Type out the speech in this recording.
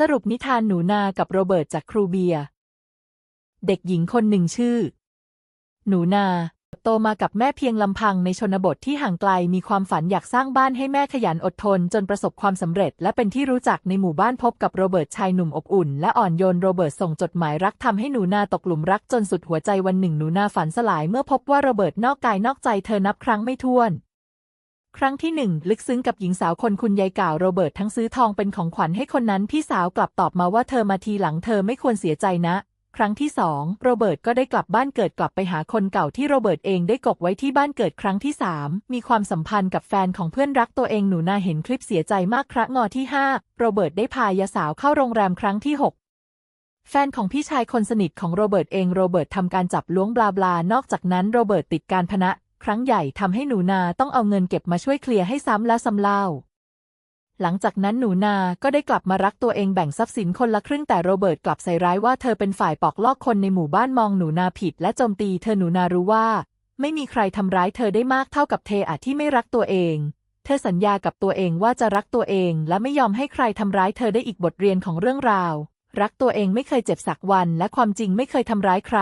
สรุปนิทานหนูนากับโรเบิร์ตจากครูเบียร์เด็กหญิงคนหนึ่งชื่อ หนูนา โตมากับแม่เพียงลำพังในชนบทที่ห่างไกลมีความฝันอยากสร้างบ้านให้แม่ขยันอดทนจนประสบความสำเร็จ และเป็นที่รู้จักในหมู่บ้านพบกับโรเบิร์ตชายหนุ่มอบอุ่น และอ่อนโยนโรเบิร์ตส่งจดหมายรักทำให้หนูนาตกหลุมรักจนสุดหัวใจวันหนึ่งหนูนาฝันสลายเมื่อพบว่าโรเบิร์ตนอกกายนอกใจเธอนับครั้งไม่ถ้วน ครั้งที่หนึ่งลึกซึ้งกับหญิงสาวคนคุณยายเก่าโรเบิร์ตทั้งซื้อทองเป็นของขวัญให้คนนั้นพี่สาวกลับตอบมาว่าเธอมาทีหลังเธอไม่ควรเสียใจนะ ครั้งที่สองโรเบิร์ตก็ได้กลับบ้านเกิดกลับไปหาคนเก่าที่โรเบิร์ตเองได้กกไว้ที่บ้านเกิดครั้งที่สามมีความสัมพันธ์กับแฟนของเพื่อนรักตัวเองหนูนาเห็นคลิปเสียใจมากครั้งงอที่ห้าโรเบิร์ตได้พายาสาวเข้าโรงแรมครั้งที่หกแฟนของพี่ชายคนสนิทของโรเบิร์ตเองโรเบิร์ตทำการจับล้วงบลาบลานอกจากนั้นโรเบิร์ตติดการพนะ ครั้งใหญ่ทำให้หนูนาต้องเอาเงินเก็บมาช่วยเคลียร์ให้ซ้ำและซ้ำเล่า หลังจากนั้นหนูนาก็ได้กลับมารักตัวเองแบ่งทรัพย์สินคนละครึ่งแต่โรเบิร์ตกลับใส่ร้ายว่าเธอเป็นฝ่ายปอกลอกคนในหมู่บ้านมองหนูนาผิด และโจมตีเธอหนูนารู้ว่า ไม่มีใครทำร้ายเธอได้มากเท่ากับเทอที่ไม่รักตัวเองเธอสัญญากับตัวเองว่าจะรักตัวเอง และไม่ยอมให้ใครทำร้ายเธอได้อีกบทเรียนของเรื่องราว รักตัวเองไม่เคยเจ็บสักวัน และความจริงไม่เคยทำร้ายใคร